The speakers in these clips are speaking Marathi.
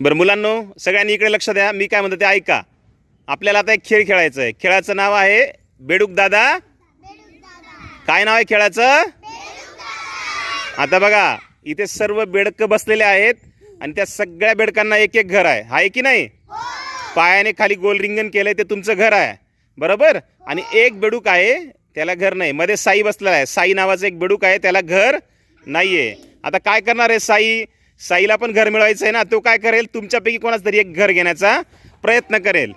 बरं मुलांनो सगळ्यांनी इकडे लक्ष द्या. मी काय म्हणतो ते ऐका. आपल्याला आता एक खेळ खेळायचं आहे. खेळाचं नाव आहे बेडूक दादा. काय नाव आहे खेळाचं? आता बघा इथे सर्व बेडकं बसलेले आहेत आणि त्या सगळ्या बेडकांना एक एक घर आहे. आहे की नाही? पायाने खाली गोल रिंगण केलंय ते तुमचं घर आहे. बरोबर? आणि एक बेडूक आहे त्याला घर नाही. मध्ये साई बसलेला आहे. साई नावाचं एक बेडूक आहे त्याला घर नाही आहे आता काय करणार आहे साई? साईला पण घर मिळवायचं आहे ना तो काय करेल तुमच्यापैकी कोणाच तरी एक घर घेण्याचा प्रयत्न करेल.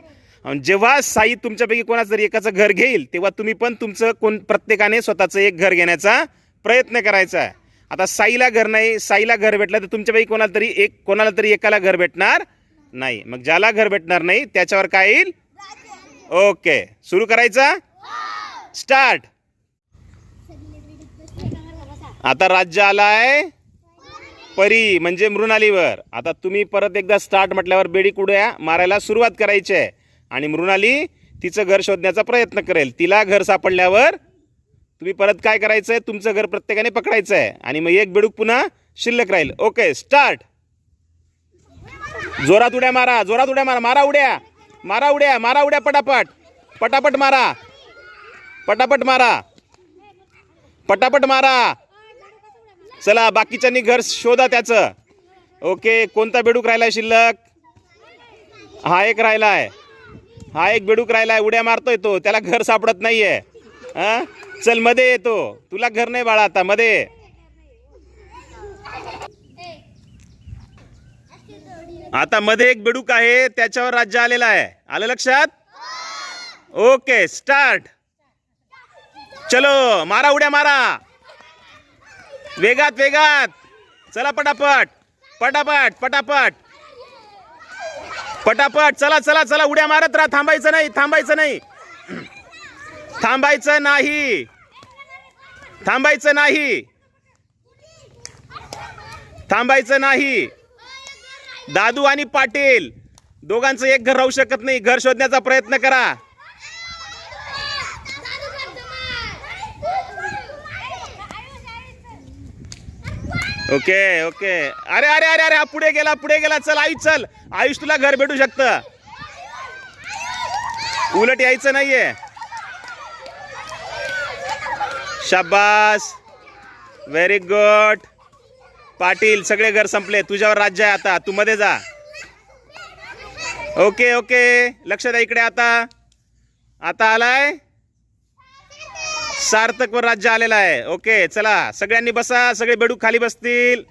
जेव्हा साई तुमच्यापैकी कोणाचं तरी एकाचं घर घेईल तेव्हा तुम्ही पण तुमचं कोण प्रत्येकाने स्वतःचं एक घर घेण्याचा प्रयत्न करायचा आहे. आता साईला घर नाही साईला घर भेटलं तर तुमच्यापैकी कोणाला तरी एक कोणाला तरी एकाला घर भेटणार नाही. मग ज्याला घर भेटणार नाही त्याच्यावर काय येईल? ओके. सुरू करायचा? स्टार्ट. आता राज्य आलाय. परी म्हणजे मृणालीवर. आता तुम्ही परत एकदा स्टार्ट म्हटल्यावर बेडी कुड्या मारायला सुरुवात करायची आहे. आणि मृणाली तिचं घर शोधण्याचा प्रयत्न करेल. तिला घर सापडल्यावर तुम्ही परत काय करायचं आहे तुमचं घर प्रत्येकाने पकडायचं आहे आणि मग एक बेडूक पुन्हा शिल्लक राहील. ओके स्टार्ट जोरात उड्या मारा जोरात उड्या मारा. मारा उड्या. मारा उड्या मारा उड्या पटापट. पटापट मारा. पटापट मारा. पटापट मारा. चला बाकीच्यांनी घर शोधा त्याचं. ओके कोणता बेडूक राहिलाय शिल्लक? हा एक राहिलाय. हा एक बेडूक राहिलाय उड्या मारतोय तो. त्याला घर सापडत नाहीये. हा? चलमध्ये येतो तुला घर नाही बाळा आता मध्ये आता मध्ये एक बेडूक आहे त्याच्यावर राज्य आलेलं आहे. आलं लक्षात? Okay start. चलो मारा उड्या मारा. वेगात वेगात. चला पटापट पटापट पटापट. पटापट चला चला चला उड्या मारत राहा. थांबायचं नाही थांबायचं नाही. थांबायचं नाही. थांबायचं नाही. थांबायचं नाही. दादू आणि पाटील दोघांचं एक घर राहू शकत नाही. घर शोधण्याचा प्रयत्न करा. Okay okay. अरे अरे अरे अरे हा पुढे गेला पुढे गेला. चल आई चल. आयुष तुला घर भेटू शकतं. उलट यायचं नाहीये. शाबास. व्हेरी गुड पाटील सगळे घर संपले. तुझ्यावर राज्य आहे आता. तू मध्ये जा. Okay okay. लक्ष द्या इकडे आता. आता आलाय? सार्थक वर राज्य आलेला आहे. ओके चला सगळ्यांनी बसा सगळे बेडूक खाली बसतील.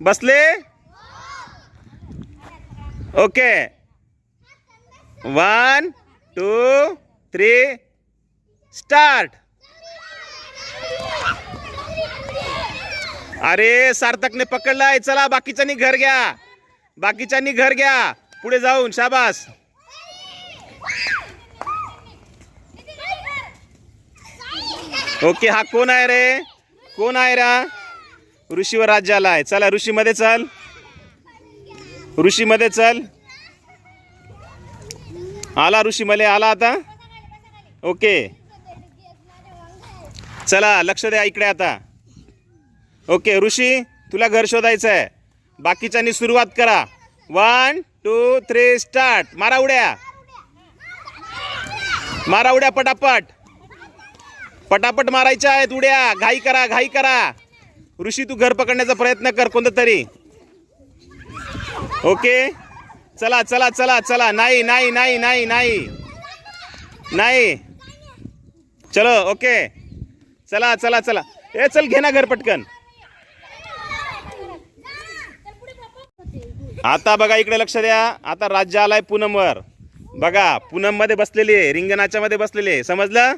बसले? Okay. One two three start अरे सार्थकने पकडलाय. चला बाकीच्यांनी घर घ्या. बाकीच्यांनी घर घ्या. पुढे जाऊन शाबास. ओके हा कोण आहे रे? कोण आहे रा? ऋषीवर राज्य आलाय चला ऋषीमध्ये चल. ऋषीमध्ये चल. आला ऋषीमध्ये आला आता. ओके. चला लक्ष द्या इकडे आता. ओके ऋषी तुला घर शोधायचं आहे. बाकीच्यांनी सुरुवात करा. वन टू थ्री स्टार्ट मारा उड्या. मारा उड्या पटापट. पटापट मारायच्या आहेत उड्या. घाई करा घाई करा. ऋषी तू घर पकडण्याचा प्रयत्न कर कोणतं तरी ओके? चला चला चला चला. नाही नाही नाही नाही नाही. नाही. चलो ओके. चला चला चला. ए चल घे ना घर पटकन. आता बघा इकडे लक्ष द्या. आता राज्य आलाय पूनमवर. बघा पूनममध्ये बसलेली आहे रिंगणाच्या मध्ये बसलेली आहे. समजलं?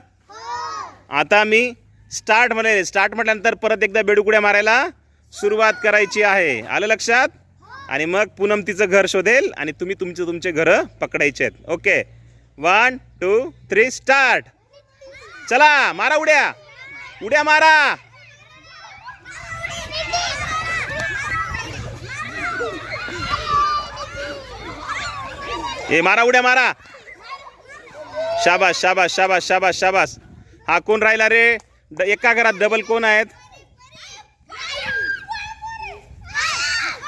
आता मी स्टार्ट म्हणे स्टार्ट म्हटल्यानंतर परत एकदा बेडुकुड्या मारायला सुरुवात करायची आहे. आलं लक्षात? आणि मग पूनम तिचं घर शोधेल आणि तुम्ही तुमचे तुमचे घरं पकडायचे आहेत. Okay one two three start चला मारा उड्या. उड्या मारा. ए मारा उड्या मारा. शाबास शाबास शाबास शाबास शाबास. हा कोण राहिला रे? एका घरात डबल कोण आहेत?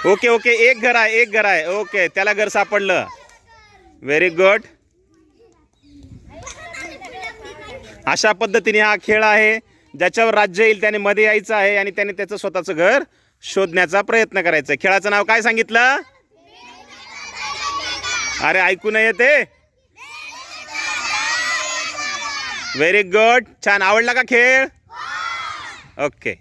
ओके ओके एक घर आहे एक घर आहे. ओके त्याला घर सापडलं. व्हेरी गुड अशा पद्धतीने हा खेळ आहे. ज्याच्यावर राज्य येईल त्याने मध्ये यायचं आहे आणि त्याने त्याचं स्वतःचं घर शोधण्याचा प्रयत्न करायचा खेळाचं नाव काय सांगितलं? अरे ऐकू नाही येते? व्हेरी गुड छान. आवडला का खेळ? ओके